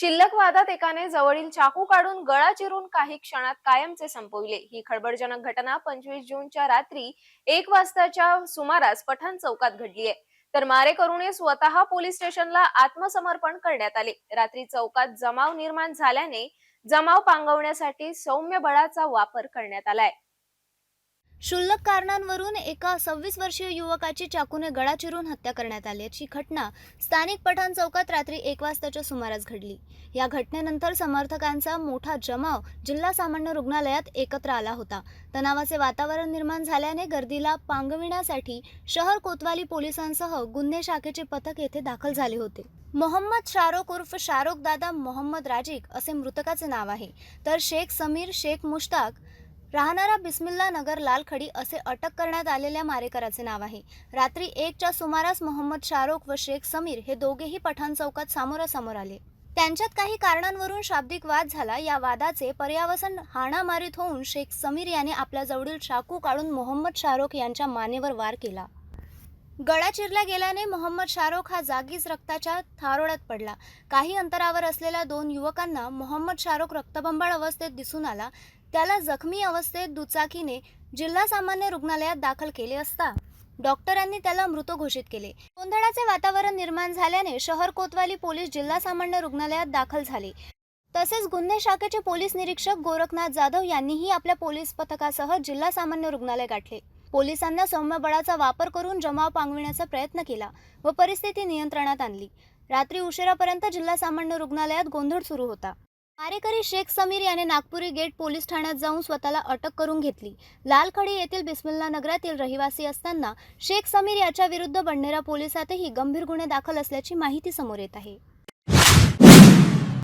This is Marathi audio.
शिल्लक वादात एकाने जवळील चाकू काढून गळा चिरून काही क्षणात कायमचे संपविले. ही खळबळजनक घटना पंचवीस जूनच्या रात्री एक वाजताच्या सुमारास पठाण चौकात घडली आहे. तर मारेकरूने स्वतः पोलीस स्टेशनला आत्मसमर्पण करण्यात आले. रात्री चौकात जमाव निर्माण झाल्याने जमाव पांगवण्यासाठी सौम्य बळाचा वापर करण्यात आलाय. क्षुल्लक कारणांवरून एका सव्वीस वर्षीय युवकाची चाकूने गळा चिरून हत्या करण्यात आल्याची घटना स्थानिक पठाण चौकात रात्री एक वाजताच्या सुमारास घडली. या घटनेनंतर समर्थकांचा मोठा जमाव जिल्हा सामान्य रुग्णालयात एकत्र आला होता. तणावाचे वातावरण निर्माण झाल्याने गर्दीला पांगविण्यासाठी शहर कोतवाली पोलिसांसह गुन्हे शाखेचे पथक येथे दाखल झाले होते. मोहम्मद शारोक उर्फ शारोक दादा मोहम्मद राजिक असे मृतकाचे नाव आहे. तर शेख समीर शेख मुश्ताक राहणारा बिस्मिल्ला नगर लालखडी असे अटक करण्यात आलेल्या मारेकराचे नाव आहे. रात्री एकच्या सुमारास मोहम्मद शाहरुख व शेख समीर हे दोघेही पठाण चौकात सामोरासमोर आले. त्यांच्यात काही कारणांवरून शाब्दिक वाद झाला. या वादाचे पर्यावसन हाणामारीत होऊन शेख समीर याने आपल्या जवळील चाकू काढून मोहम्मद शाहरुख यांच्या मानेवर वार केला. गळा चिरला गेल्याने मोहम्मद शाहरुख हा जागीच रक्ताच्या थारोळ्यात पडला. काही अंतरावर असलेल्या दोन युवकांना मोहम्मद शाहरुख रक्तबंबाळ अवस्थेत दिसून आला. त्याला जखमी अवस्थेत दुचाकीने जिल्हा सामान्य रुग्णालयात दाखल केले असता डॉक्टरांनी त्याला मृत घोषित केले. गोंधळाचे वातावरण निर्माण झाल्याने शहर कोतवाली पोलीस जिल्हा सामान्य रुग्णालयात दाखल झाले. तसेच गुन्हे शाखेचे पोलीस निरीक्षक गोरखनाथ जाधव यांनीही आपल्या पोलीस पथकासह जिल्हा सामान्य रुग्णालय गाठले. पोलिसांना सौम्य बळाचा वापर करून जमाव पांगविण्याचा प्रयत्न केला व परिस्थिती नियंत्रणात आणली. रात्री उशिरापर्यंत जिल्हा सामान्य रुग्णालयात गोंधळ सुरू होता. मारेकरी शेख समीर याने नागपुरी गेट पोलीस ठाण्यात जाऊन स्वतःला अटक करून घेतली. लालखडी येथील बिस्मिल्ला नगरातील रहिवासी असताना शेख समीर याच्या विरुद्ध बंडेरा पोलिसातही गंभीर गुन्हे दाखल असल्याची माहिती समोर येत आहे.